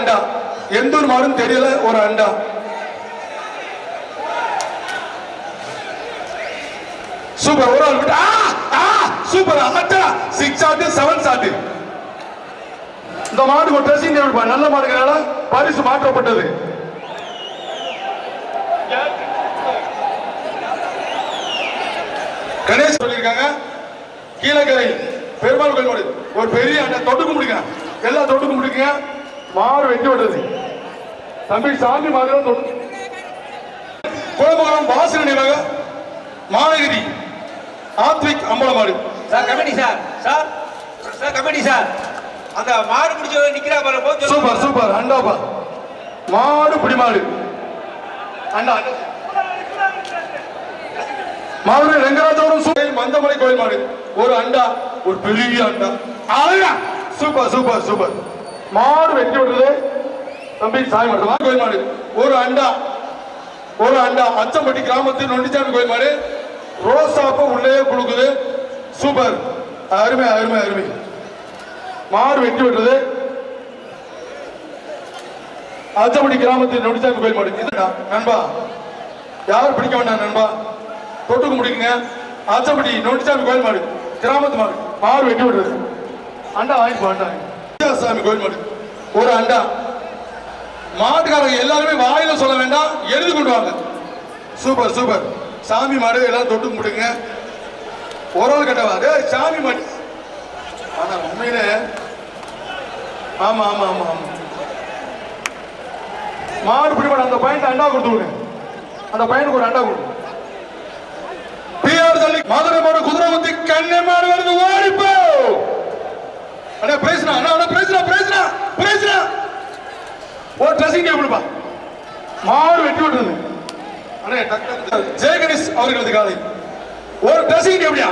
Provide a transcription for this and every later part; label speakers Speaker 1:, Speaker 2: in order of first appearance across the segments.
Speaker 1: அண்டா. எந்த ஒரு மாடுன்னு தெரியல ஒரு அண்டா. சூப்பர் ஒரு ஆள் விட்டு சூப்பர் அட்டா சிக்ஸ் ஆட்டு செவன் ஆட்டு இந்த மாடு ஒரு ட்ரெஸ்ஸிங் டேபிள் நல்ல மாடுகளால பரிசு மாற்றப்பட்டது. கணேஷ் சொல்லியிருக்காங்க கீழக்கரை பெருமாள் கோயில் ஒரு பெரிய அண்டா தொட்டுக்கு முடிங்க எல்லா தொட்டுக்கு முடிங்க மாடு வெட்டி விடுறது தம்பி சாமி மாதிரி குளமங்கலம் வாசல் நினைவாக மாநகரி ஆத்விக் அம்பல மாடு
Speaker 2: sir committee sir. Sir sir committee sir. அந்த மாடு பிடிச்ச நிக்கிறா பாரு போச்சு
Speaker 1: சூப்பர் சூப்பர். அண்டாப்பா மாடு பிடி மாடு அண்டா. அண்டா. மதுரை ரெங்கராஜபுரம் சூப்பர் மந்தமலை கோயில் மாடு. ஒரு அண்டா ஒரு பெரிய அண்டா. Super super super. மாடு வெட்டி விடுறது தம்பி சாய் மாடு கோயில் மாடு ஒரு அண்டா. ஒரு அண்டா. அச்சம்பட்டி கிராமத்தில் நொண்டிச்சாமி கோயில் மாடு ரோசாப்பு உள்ளே கொடுக்குது சூப்பர். அருமை அருமை அருமை. மாடு வெட்டி விடுறது அச்சம்படி கிராமத்தில் நொண்டிச்சாமி கோயில் மாடு இதுடா நண்பா. யாரும் பிடிக்க வேண்டாம் நண்பா? தொட்டுக்கு முடிக்குங்க அச்சம்படி நொண்டிச்சாமி கோயில் மாடு கிராமத்து மாடு. மாடு வெட்டி விடுறது அண்டா வாங்கிட்டு வேண்டாம் சாமி கோயில் மாடு ஒரு அண்டா. மாட்டுக்காரங்க எல்லாருமே வாயில சொல்ல வேண்டாம் எழுதி கொண்டு வாங்க சூப்பர் சூப்பர். சாமி மாடு எல்லாம் தொட்டு முடிங்க ஒரு ஆள் கட்டவா? சாமி மாடு. ஆனா உண்மையில ஆமா ஆமா ஆமா ஆமா. மாடு பிடிபட அந்த பையன் அண்டா கொடுத்து விடுங்க அந்த பையனுக்கு ஒரு அண்டா கொடுங்க பிஆர் தள்ளி மதுரை மாடு குதிரை குத்தி கண்ணை மாடு வருது ஓடிப்பா அண்ணா பேசுனா அண்ணா அண்ணா பேசுனா பேசுனா பேசுனா ஒரு ட்ரெஸ்ஸிங் டேபிள் பா மாடு வெட்டி விட்டுருது ஜெயகணேஷ் அவர்களது காலை. ஒரு ட்ரெஸ்ஸிங் டேபிளியா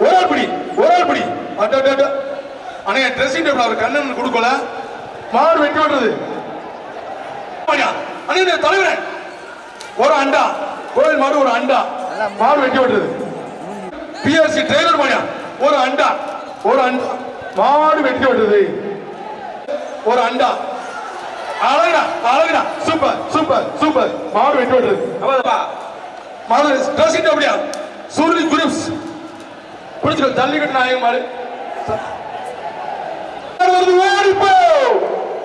Speaker 1: ஒரு ஆள் பிடி ஒரு ஆள் பிடி. அட்ட அட்ட, அண்ணே ட்ரெஸ்ஸிங் டேபிள் அவர் கண்ணன் கொடுக்கல. மாடு வெட்டி விடுறது. ஐயா, அண்ணே தலைவரே. ஒரு அண்டா. கோயில் மாடு ஒரு அண்டா. மாடு வெட்டி விடுறது. பிஆர்சி ட்ரெய்லர் மாடியா ஒரு அண்டா. ஒரு அண்டா. மாடு வெட்டி விடுறது. ஒரு அண்டா. அழகுடா அழகுடா. சூப்பர் சூப்பர் சூப்பர் மாடு வெட்டி
Speaker 2: அப்பா.
Speaker 1: மாடு ட்ரெஸ்ஸிங் அப்படியா? சுருளி குரூப்ஸ். பிடிச்சிக்கோ ஜல்லிக்கட்டு நாயகம் மாடு. ஓடிப்போ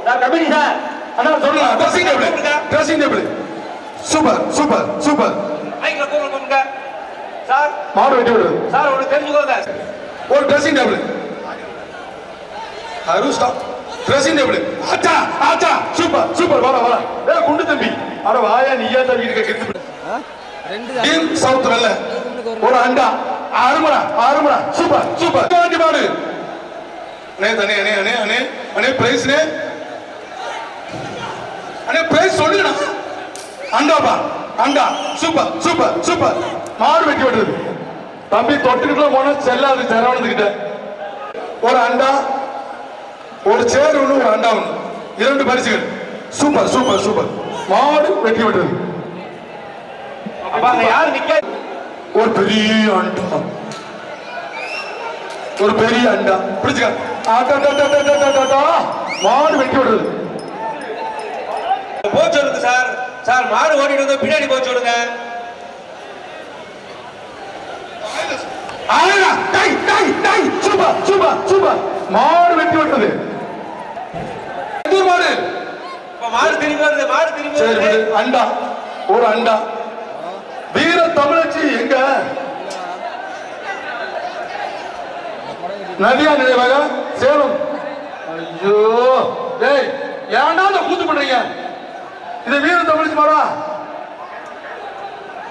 Speaker 2: சார் கமிட்டி சார்.
Speaker 1: அண்ணா சொல்லுங்க. Dressing table dressing table super super super
Speaker 2: மைக்ல கூப்பிட கூப்பிடுங்க சார்.
Speaker 1: மாடு வெட்டி விடுறது.
Speaker 2: சார் ஒன்று தெரிஞ்சுக்கோங்க.
Speaker 1: ஒரு ட்ரெஸ்ஸிங் டேபிள் அரு ஸ்டாப் ட்ரெஸ்ஸிங் டேபிள் ஆச்சா ஆச்சா சூப்பர் சூப்பர் வர வர ஏ குண்டு தம்பி. அட வாயா நீயா தம்பி இருக்க கெத்து டீம் சவுத் வெல்ல ஒரு அண்டா. அருமடா அருமடா சூப்பர் சூப்பர். வாண்டி மாடு அண்ணே தண்ணே அண்ணே அண்ணே அண்ணே. அண்ணே பிரைஸ் நே அண்ணே பிரைஸ் சொல்லுங்கண்ணா அண்டாப்பா அண்டா. Super super super. மாடு வெட்டி விடுறது தம்பி தொட்டுக்கிட்டு போனா செல்லாது சரவணத்துக்கிட்ட ஒரு அண்டா. ஒரு சேர் ஒண்ணு ஒரு அண்டா ஒண்ணு. இரண்டு பரிசுகள். சூப்பர் சூப்பர் சூப்பர் மாடு
Speaker 2: யாரு நிக்க
Speaker 1: ஒரு பெரிய அண்டா. ஒரு பெரிய அண்டா. பிடிச்சுக்க. மாடு வெட்டி விடுறது
Speaker 2: போச்சு விடுங்க சார். சார் மாடு ஓடிட்டு வந்து பின்னாடி போச்சு விடுங்க.
Speaker 1: மாடு வெட்டி எந்த மாடு
Speaker 2: மாடு திரும்பி வருது மாடு திரும்பி
Speaker 1: சரி
Speaker 2: வருது
Speaker 1: விடு. அண்டா. ஒரு அண்டா. வீர தமிழச்சி எங்க? நதியா நினைவாக சேலம். ஐயோ. டேய் ஏன்டா இந்த கூத்து பண்றீங்க? இது வீர தமிழச்சி மாடா?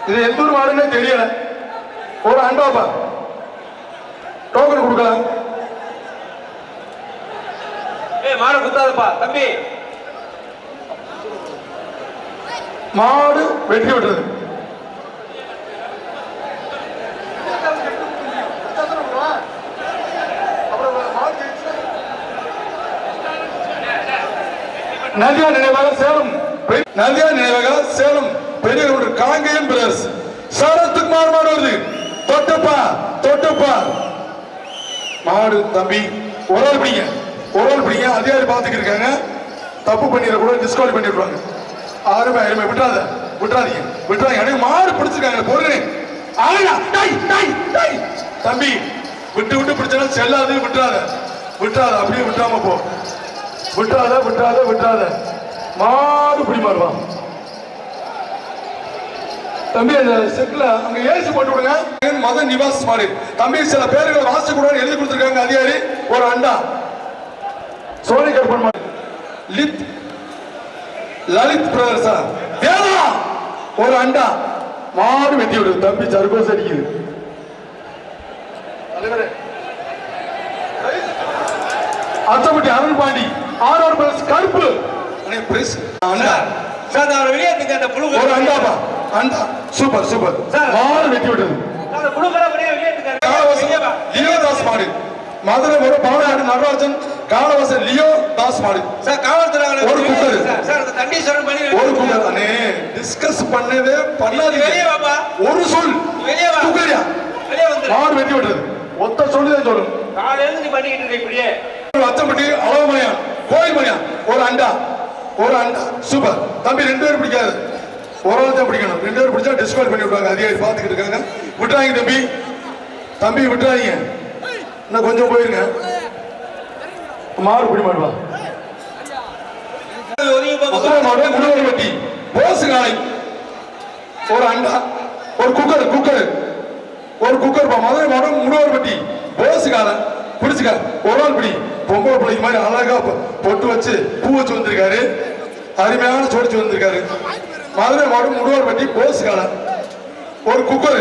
Speaker 1: இது எந்த ஊர் மாடுன்னே தெரியல. ஒரு அண்டாப்பா டோக்கன் கொடுக்கல
Speaker 2: ஏய் மாடு குத்தாதப்பா தம்பி.
Speaker 1: மாடு வெட்டி விடுறது. நந்தியா நினைவாக சேலம் நந்தியா நினைவாக சேலம் பெரிய ஒரு காங்கேயம் பிரதர்ஸ் சரத்குமார் மாடு வருது. தொட்டப்பா தொட்டப்பா. மாடு தம்பி ஒரு பிடிங்க. குரல் பிடிங்க. அதிகாரி பார்த்துக்கிட்டு இருக்காங்க. தப்பு பண்ணிட கூட டிஸ்குவாலி பண்ணிடுவாங்க அருமை அருமை விட்டுறாத. விட்டுறாதீங்க. விட்டுறாங்க எனக்கு மாடு பிடிச்சிருக்காங்க. பொருளே ஆயா டை டை டை தம்பி விட்டு விட்டு பிடிச்சா செல்லாது விட்டுறாத. விட்டுறாத. அப்படியே விட்டுறாம போ. விட்டுறாத விட்டுறாத விட்டுறாத. மாடு பிடி மாறுவா தம்பி அந்த செட்ல அங்க ஏசி போட்டு விடுங்க. மத நிவாஸ் மாடு. தம்பி சில பேர்களை வாசிக்கூடாது எழுதி கொடுத்துருக்காங்க. அதிகாரி ஒரு அண்டா. கருப்பன் மாடு லித் லலித் பிரதர்ஸா வேதா ஒரு அண்டா. மாடு வெட்டி விடு. தம்பி சர்க்கோஸ் அடிக்குது. அச்சப்பட்டி அருண் பாண்டி. ஆர்ஆர் பிரஸ் கருப்பு. பிரைஸ். அண்டா.
Speaker 2: சார் நான் அந்த புழு
Speaker 1: ஒரு அண்டாப்பா அண்டா. Super super. மாடு வெட்டி விட்டது
Speaker 2: அந்த புழுக்கரை வெளியே வெளியேற்றுங்க
Speaker 1: காலவாசன்
Speaker 2: வெளியே வா.
Speaker 1: லியோ தாஸ் மாடு. மதுரை ஒரு பாலாடு நடராஜன். காலவாசன் லியோ தாஸ் மாடு.
Speaker 2: சார் காவல்துறை
Speaker 1: ஒரு குக்கர்.
Speaker 2: சார் அந்த கண்டிஷன் பண்ணி
Speaker 1: ஒரு குக்கர் அண்ணே டிஸ்கஸ் பண்ணவே பண்ணாதீங்க.
Speaker 2: வெளியே வாப்பா.
Speaker 1: ஒரு சொல்.
Speaker 2: வெளியே வா.
Speaker 1: குக்கரியா
Speaker 2: வெளியே வந்துரு.
Speaker 1: மாடு வெட்டி விட்டது. ஒத்த சொல்லுதான் சொல்லணும்
Speaker 2: காலையில இருந்து நீ பண்ணிக்கிட்டு இருக்க இப்படியே.
Speaker 1: அச்சம்பட்டி அளவுமணியா கோயில் மணியா ஒரு அண்டா. ஒரு அண்டா. சூப்பர். தம்பி ரெண்டு பேரும் பிடிக்காது. ஒரு ஆள் தான் பிடிக்கணும். ரெண்டு பேரும் பிடிச்சா டிஸ்குவால் பண்ணி விடுவாங்க அதிகாரி பார்த்துக்கிட்டு இருக்காங்க. விட்டுறாங்க தம்பி. தம்பி விட்டுறாங்க இன்னும் கொஞ்சம் போயிருங்க. மாறு பிடி மாடுவா
Speaker 2: ஒதுங்கி போங்க
Speaker 1: மதுரை மாவட்டம் குடவரி வட்டி. போஸ் காலை. ஒரு அண்டா ஒரு குக்கர் குக்கர். ஒரு குக்கர் மதுரை மாவட்டம் முடுவர் வட்டி. போஸ் காலை பிடிச்சுக்க ஒரு ஆள் பிடி. பொம்பளை பிள்ளைக்கு மாதிரி அழகா பொட்டு வச்சு பூ வச்சு வந்திருக்காரு. அருமையான சோடிச்சு வந்திருக்காரு. மதுரை மாவட்டம் போஸ் காலை. ஒரு குக்கர்.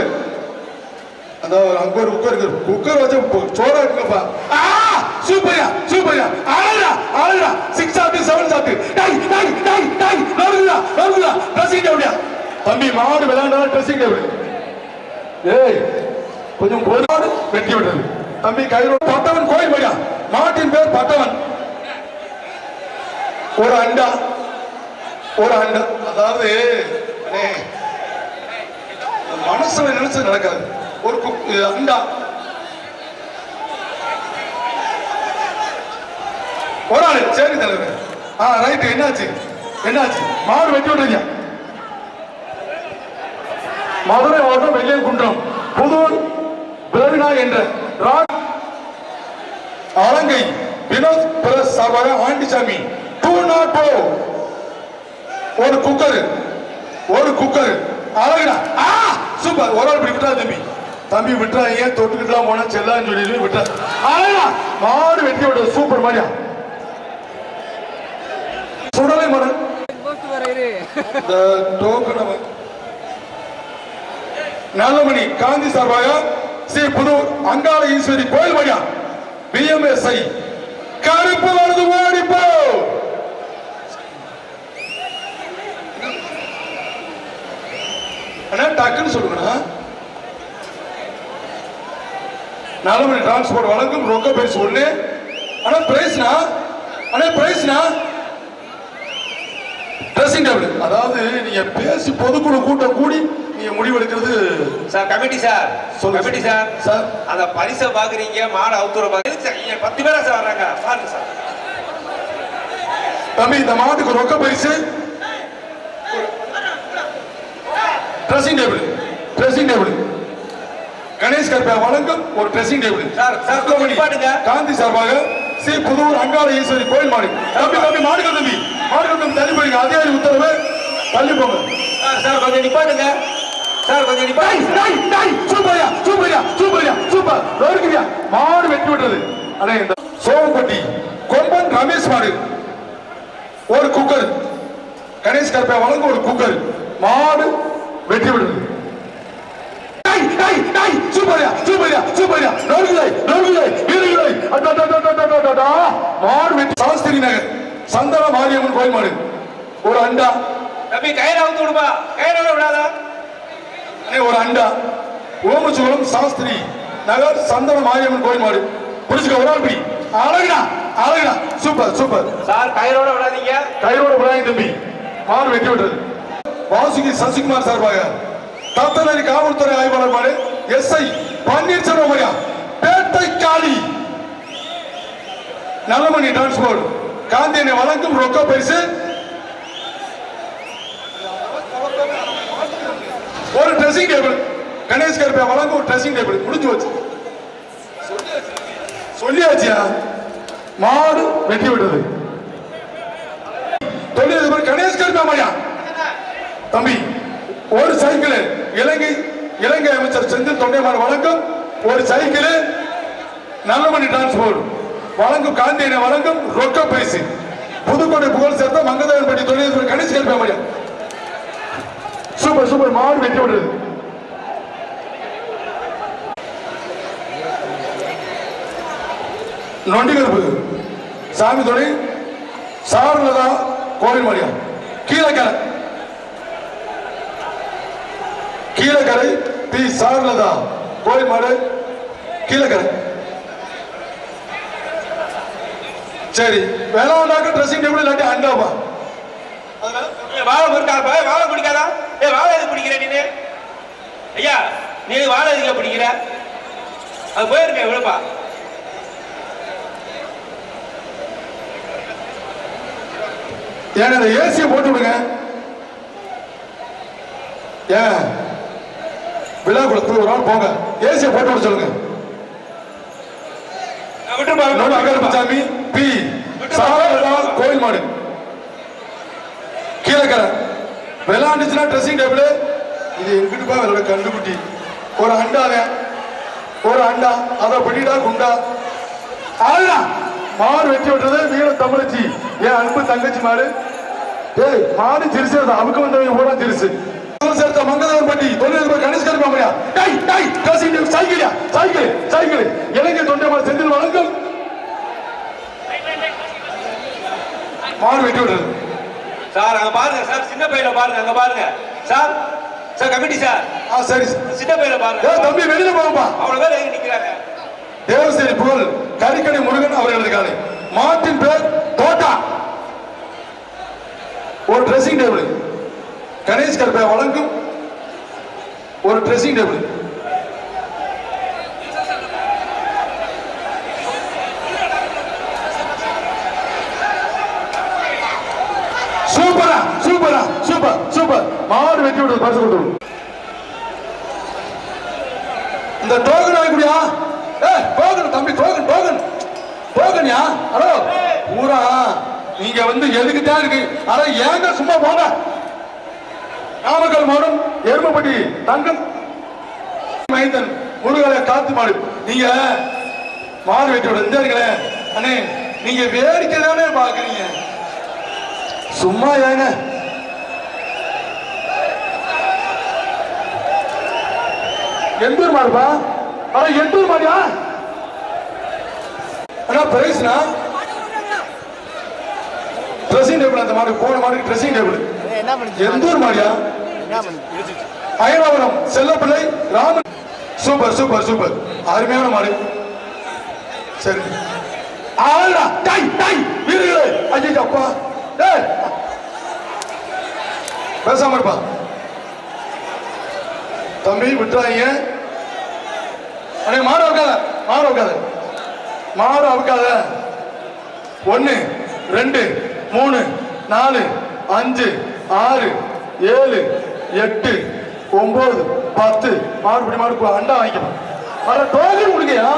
Speaker 1: அந்த அங்க ஒரு குக்கர் குக்கர் வச்சு சோறா இருக்குப்பா ஆ! சூப்பர்யா சூப்பர்யா. ஆளுடா ஆளுடா சிக்ஸ் ஆட்டு செவன் ஆட்டு டை டை டை டை நறுக்குதா நறுக்குதா ட்ரெஸ்ஸிங் டேபிளியா தம்பி மாடு விளையாண்டா ட்ரெஸ்ஸிங் டேபிள் ஏய் கொஞ்சம் பொறுமாடு வெட்டி விடுறது. தம்பி கைரோடு பட்டவன் கோயில் பையா மாட்டின் பேர் பட்டவன். ஒரு அண்டா ஒரு அண்டா. அதாவது மனசுல நினைச்சு நடக்காது. ஒரு அண்டா. ஒரு ஆளு சரி தலைவர். ஆ ரைட்டு என்னாச்சு? என்னாச்சு? மாடு வெட்டி விட்டுருங்க மதுரை மாவட்டம் வெள்ளையகுன்றம் புதூர் பிரவினா என்ற ராக் அலங்கை வினோத் பிரஸ் சார்பாக ஆண்டிசாமி. டூ நாட் டூ ஒரு குக்கர். ஒரு குக்கர். அழகுடா. ஆ சூப்பர். ஒரு ஆள் இப்படி விட்டா தம்பி. தம்பி விட்டா ஏன் தொட்டுக்கிட்டுலாம் போனா செல்லான்னு சொல்லி விட்டா அழகுடா. மாடு வெட்டி விட்டது. சூப்பர் மாதிரியா? சுடலை அவன் நல்லமணி காந்தி சார்பாக ஸ்ரீ புதூர் அங்காள ஈஸ்வரி கோயில் வழியா பிஎம்எஸ்ஐ கருப்பு வருது ஓடிப்போ. டக்குன்னு சொல்லுங்கண்ணா. நல்லமணி டிரான்ஸ்போர்ட் வழங்கும் ரொக்க பரிசு ஒண்ணு. அண்ணா பிரைஸ்னா அண்ணா பிரைஸ்னா ட்ரெஸ்ஸிங் டேபிள் அதாவது நீங்க பேசி பொதுக்குழு கூட்டம் கூடி நீங்க முடிவெடுக்கிறது
Speaker 2: sir committee sir. Committee sir.
Speaker 1: Sir.
Speaker 2: அந்த பரிசை பாக்குறீங்க மாடு அவுத்துற பாக்குறீங்க. பத்து பேரா சார் வர்றாங்க. பாருங்க சார்.
Speaker 1: தம்பி இந்த மாட்டுக்கு ரொக்க பரிசு. Dressing table dressing table Ganesh கற்பா வழங்கும் ஒரு dressing table
Speaker 2: sir, sir.
Speaker 1: Gandhi சார்பாக ஸ்ரீ புதூர் அங்காள ஈஸ்வரி கோயில் மாடு. தம்பி தம்பி மாடுகள் தம்பி. மாடுகள் தம்பி தள்ளி போறீங்க அதிகாரி உத்தரவு. தள்ளி போங்க.
Speaker 2: சார் கொஞ்சம் நிப்பாட்டுங்க. சார் கொஞ்சம்
Speaker 1: டேய், சூப்பர்யா சூப்பர்யா சூப்பர்யா சூப்பர். நொறுக்குறியா மாடு வெட்டி விட்டது. அண்ணே இந்த சோமப்பட்டி கொம்பன் ரமேஷ் மாடு. ஒரு குக்கர். கணேஷ் கற்பா வழங்க ஒரு குக்கர். மாடு வெட்டி விடுது. சூப்பர்யா சூப்பர்யா சூப்பர்யா. அடா, அடா, அடா, அடா, அடா, அடா. மாடு வெட்டி சாஸ்திரி நகர். சந்தன மாரியம்மன் கோயில் மாடு. ஒரு அண்டா.
Speaker 2: தம்பி கயிறு அவுத்து விடுப்பா. கயிறு விடாதா.
Speaker 1: ஒரு அண்டா. ஓமச்சோளம் சாஸ்திரி நகர் சந்தன மாரியம்மன் கோயில் மாடு. புடிச்சுக்க ஒரு ஆள் பிடி. அழகுடா அழகுடா. Super super.
Speaker 2: சார் கயிறோட விடாதீங்க.
Speaker 1: கையோட விடாங்க தம்பி. மாடு வெட்டி விட்டது. வாசுகி சசிகுமார் சார்பாக. தத்தனரி காவல்துறை ஆய்வாளர் மாடு எஸ்ஐ பன்னீர்செல்வம் ஐயா. பேட்டை காளி நல்லமணி டிரான்ஸ்போர்ட் காந்தியனை வழங்கும் ரொக்க பரிசு. ஒரு ட்ரெஸ்ஸிங் டேபிள் கணேஷ் கருப்பை வழங்கும் ஒரு ட்ரெஸ்ஸிங் டேபிள் முடிஞ்சு வச்சு சொல்லியாச்சியா மாடு வெட்டி விடுறது தொழிலதிபர் கணேஷ் கருப்பாமையா தம்பி ஒரு சைக்கிள் இலங்கை இலங்கை அமைச்சர் செந்தில் தொண்டைமான் வழக்கம் ஒரு சைக்கிள் நல்லமணி டிரான்ஸ்போர்ட் வழங்கும் காந்தியனை வழங்கும் ரொக்க பரிசு. புதுக்கோட்டை புகழ் சேர்ந்த மங்கதேவன்பட்டி தொழில் கணேஷ் கருப்பா முடியும் சூப்பர் சூப்பர். மாடு வெட்டி விடுறது. நொண்டிகருப்பு சாமி துணை சாரலதா கோவில் மரியம் கீழக்கரை. கீழக்கரை பி. சாரலதா கோவில் மாடு. கீழக்கரை. சரி. வேளாண்டாக்க ட்ரெஸ்ஸிங் டேபிள் இல்லாட்டி அண்டாவா
Speaker 2: வாழை பொறுக்காப்பா வாழை பிடிக்காதா ஏ வாழை எது பிடிக்கிற நீனு ஐயா நீ வாழை எதுக்கு பிடிக்கிற? அது போயிருக்க எவ்வளோப்பா
Speaker 1: ஏன் அந்த ஏசியை போட்டு விடுங்க? ஏன்? விழாக்குளத்துக்கு ஒரு நாள் போங்க. ஏசியை போட்டு விட சொல்லுங்க.
Speaker 2: விட்டுருப்பா
Speaker 1: நோடு அகரப்பசாமி பி. சாரலா கோயில் மாடு. கீழக்கரை. விளாண்டுச்சுன்னா ட்ரெஸ்ஸிங் டேபிள் இது எங்கிட்டு போய் அவரோட கண்டுபிட்டி ஒரு அண்டாவே. ஒரு அண்டா. அதை பண்ணிடா குண்டா. ஆளுடா மாடு வெட்டி விட்டுறது வீர தமிழச்சி. என் அன்பு தங்கச்சி மாடு? ஏய் மாடு சிரிச்சு அவுக்கு வந்தவங்க பூரா சிரிச்சு சேர்த்த மங்கதவன் பட்டி. தொழிலதிபர் Ganesh கருப்பாமையா tie tie dressing cycle cycle. Ilangai தொண்டை மாடு செந்தில் வழங்கும் மாடு வெட்டி விடுறது
Speaker 2: சார் அங்க பாருங்க சார். சின்ன பையல பாருங்க அங்க பாருங்க. Sir sir committee sir.
Speaker 1: ஆ சரி.
Speaker 2: சின்ன பையல பாருங்க.
Speaker 1: தம்பி வெளியில போங்கப்பா.
Speaker 2: அவ்வளவு பேர் எங்க நிக்கிறாங்க?
Speaker 1: தேவசேரி புகழ் கரிக்கடை முருகன் அவர்களது காலை மாட்டின் பேர் தோட்டா. ஒரு ட்ரெஸ்ஸிங் டேபிள் கணேஷ் கருப்பை வழங்கும் ஒரு ட்ரெஸ்ஸிங் டேபிள் சூப்பரா சூப்பர் சூப்பர். மாடு வெட்டி விடுறது பரிசு கொடுத்து இந்த டோக்கன் வாங்கக்கூடியா ஏ டோக்கன் தம்பி டோக்கன் டோக்கன். டோக்கன்யா ஹலோ பூரா நீங்க வந்து எதுக்கு தான் இருக்கு? ஆனா ஏங்க சும்மா போங்க. நாமக்கல் மாவட்டம் எருமப்பட்டி தங்கம் மைந்தன் முருகலை காத்து மாடு. நீங்க மாடு வெட்டி விட இந்த அண்ணே நீங்க வேடிக்கை தானே பாக்குறீங்க. சும்மா ஏங்க. எண்பது மாடுப்பா ஆனா எந்தூர் மாடியா ஆனா பிரைஸ்னா ட்ரெஸ்ஸிங் டேபிள் அந்த மாடு போன மாடுக்கு ட்ரெஸ்ஸிங் டேபிள்
Speaker 3: என்ன
Speaker 1: எந்தூர் மாடியா அயனாவரம் செல்லப்பிள்ளை ராமன். Super super super. அருமையான மாடு. சரி. ஆளா டை டை வீரர்களே. ஐயோ அப்பா. டேய். பேசாம இருப்பா. தம்பி விட்டுறாங்க அண்ணே மாடு அவுக்காத மாடு அவுக்காத. மாடு அவுக்காத. ஒன்று ரெண்டு மூணு நாலு அஞ்சு ஆறு ஏழு எட்டு ஒன்பது பத்து. மாடு பிடி மாடு போ, அண்டா வாங்கிக்கணும். வர டோக்கன் கொடுங்கயா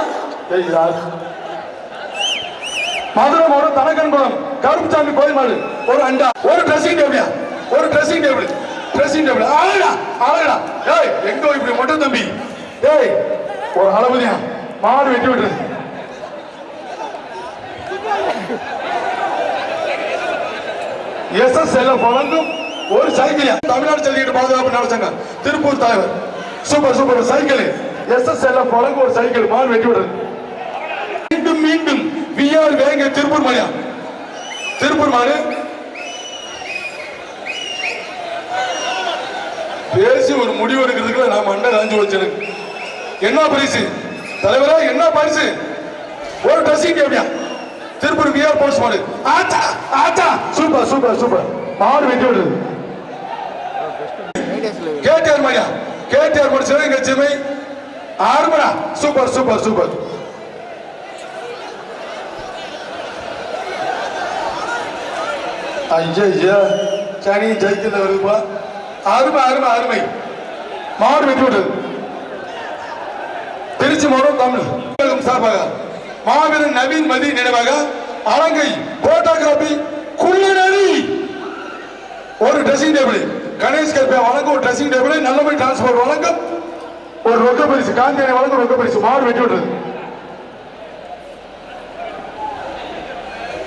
Speaker 1: ஏய் யார்? மதுரை மாவட்டம் தனக்கன்குளம் கருப்புசாமி கோயில் மாடு. ஒரு அண்டா. ஒரு ட்ரெஸ்ஸிங் டேபிளா ஒரு ட்ரெஸ்ஸிங் டேபிள் ட்ரெஸ்ஸிங் டேபிள் அழகா அழகா ஏய் எங்க இப்படி மட்டும் தம்பி. ஏய் ஒரு அளவுதியா மாடு வெட்டி விட்டுரு. எஸ் எஸ் எல் வழங்கும் ஒரு சைக்கிள். தமிழ்நாடு ஜல்லிக்கட்டு பாதுகாப்பு நலச்சங்கம். திருப்பூர் தலைவர். Super super. Cycle. S S L வழங்கும் ஒரு சைக்கிள். மாடு வெட்டி விடுறது மீண்டும் மீண்டும். விஆர் வேங்க திருப்பூர் மலையா? திருப்பூர் மாடு. பேசி ஒரு முடிவு எடுக்கிறதுக்குள்ள நான் மண்டை நினைஞ்சு வச்சேன் என்ன பரிசு? தலைவரா என்ன பரிசு? ஒரு ட்ரெஸ்ஸிங் எப்படியா? திருப்பூர் விஆர் போஸ்ட் மாடு. ஆச்சா ஆச்சா சூப்பர் சூப்பர் சூப்பர். மாடு வெட்டி
Speaker 3: விடுது.
Speaker 1: கேடிஆர் மாடியா கேடிஆர் மாடு சிவகங்கை சிமை ஆறுமடா. Super super super. ஐயா சனி ஜெயிக்கல அருமை அருமை அருமை. மாடு வெற்றி திருச்சி மாவட்டம் தமிழ். சார்பாக மாவீரன் நவீன் மதி நினைவாக அலங்கை போட்டோகிராபி குள்ளநரி ஒரு ட்ரெஸ்ஸிங் டேபிள் கணேஷ் கல்பியா வழங்கும் ஒரு ட்ரெஸ்ஸிங் டேபிள் நல்லபடி டிரான்ஸ்போர்ட் வழங்கும் ஒரு ரொக்க பரிசு காந்தியனை வழங்கும் ரொக்க பரிசு. மாடு வெற்றி